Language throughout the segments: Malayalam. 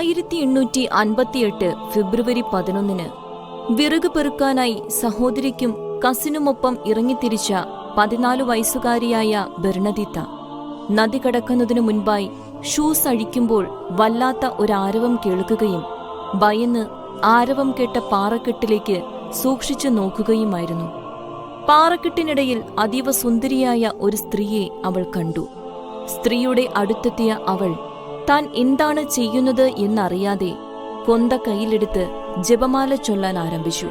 ആയിരത്തി എണ്ണൂറ്റി അൻപത്തിയെട്ട് ഫെബ്രുവരി പതിനൊന്നിന് വിറക് പെറുക്കാനായി സഹോദരിക്കും കസിനുമൊപ്പം ഇറങ്ങിത്തിരിച്ച പതിനാല് വയസ്സുകാരിയായ ബെർണദിത്ത. നദി കടക്കുന്നതിനു മുൻപായി ഷൂസ് അഴിക്കുമ്പോൾ വല്ലാത്ത ഒരാരവം കേൾക്കുകയും ഭയന്ന് ആരവം കേട്ട പാറക്കെട്ടിലേക്ക് സൂക്ഷിച്ചു നോക്കുകയുമായിരുന്നു. പാറക്കെട്ടിനിടയിൽ അതീവ സുന്ദരിയായ ഒരു സ്ത്രീയെ അവൾ കണ്ടു. സ്ത്രീയുടെ അടുത്തെത്തിയ അവൾ താൻ എന്താണ് ചെയ്യുന്നത് എന്നറിയാതെ കൊന്ത കയ്യിലെടുത്ത് ജപമാല ചൊല്ലാൻ ആരംഭിച്ചു.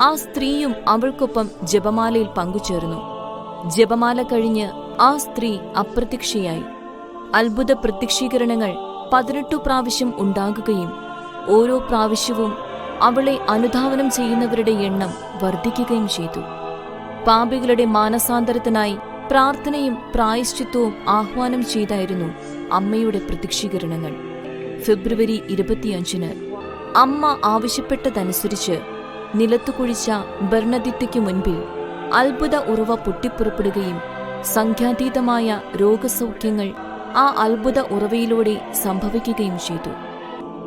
ആ സ്ത്രീയും അവൾക്കൊപ്പം ജപമാലയിൽ പങ്കുചേർന്നു. ജപമാല കഴിഞ്ഞ് ആ സ്ത്രീ അപ്രത്യക്ഷയായി. അത്ഭുത പ്രത്യക്ഷീകരണങ്ങൾ പതിനെട്ടു പ്രാവശ്യം ഉണ്ടാകുകയും ഓരോ പ്രാവശ്യവും അവളെ അനുധാവനം ചെയ്യുന്നവരുടെ എണ്ണം വർദ്ധിക്കുകയും ചെയ്തു. പാപികളുടെ മാനസാന്തരത്തിനായി പ്രാർത്ഥനയും പ്രായശ്ചിത്വവും ആഹ്വാനം ചെയ്തായിരുന്നു അമ്മയുടെ പ്രതീക്ഷീകരണങ്ങൾ ഫെബ്രുവരി ഇരുപത്തിയഞ്ചിന് അമ്മ ആവശ്യപ്പെട്ടതനുസരിച്ച് നിലത്തു കുഴിച്ച ബർണദിത്തയ്ക്കു മുൻപിൽ അത്ഭുത ഉറവ പൊട്ടിപ്പുറപ്പെടുകയും സംഖ്യാതീതമായ രോഗസൗഖ്യങ്ങൾ ആ അത്ഭുത ഉറവയിലൂടെ സംഭവിക്കുകയും ചെയ്തു.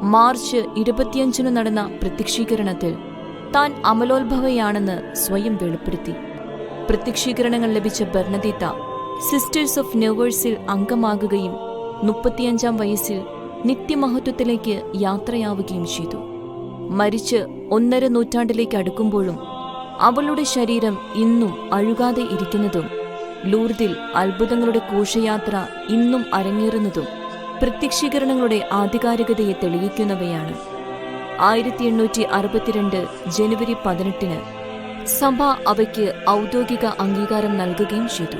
മാർച്ച് ഇരുപത്തിയഞ്ചിനു നടന്ന പ്രത്യക്ഷീകരണത്തിൽ താൻ അമലോത്ഭവയാണെന്ന് സ്വയം വെളിപ്പെടുത്തി. പ്രത്യക്ഷീകരണങ്ങൾ ലഭിച്ച ബർണദീത്ത സിസ്റ്റേഴ്സ് ഓഫ് നെവേഴ്സിൽ അംഗമാകുകയും മുപ്പത്തിയഞ്ചാം വയസ്സിൽ നിത്യമഹത്വത്തിലേക്ക് യാത്രയാവുകയും ചെയ്തു. മരിച്ച് ഒന്നര നൂറ്റാണ്ടിലേക്ക് അടുക്കുമ്പോഴും അവളുടെ ശരീരം ഇന്നും അഴുകാതെ ഇരിക്കുന്നതും ലൂർദിൽ അത്ഭുതങ്ങളുടെ കോശയാത്ര ഇന്നും അരങ്ങേറുന്നതും പ്രത്യക്ഷീകരണങ്ങളുടെ ആധികാരികതയെ തെളിയിക്കുന്നവയാണ്. ആയിരത്തി എണ്ണൂറ്റി അറുപത്തിരണ്ട് ജനുവരി പതിനെട്ടിന് സഭ അവയ്ക്ക് ഔദ്യോഗിക അംഗീകാരം നൽകുകയും ചെയ്തു.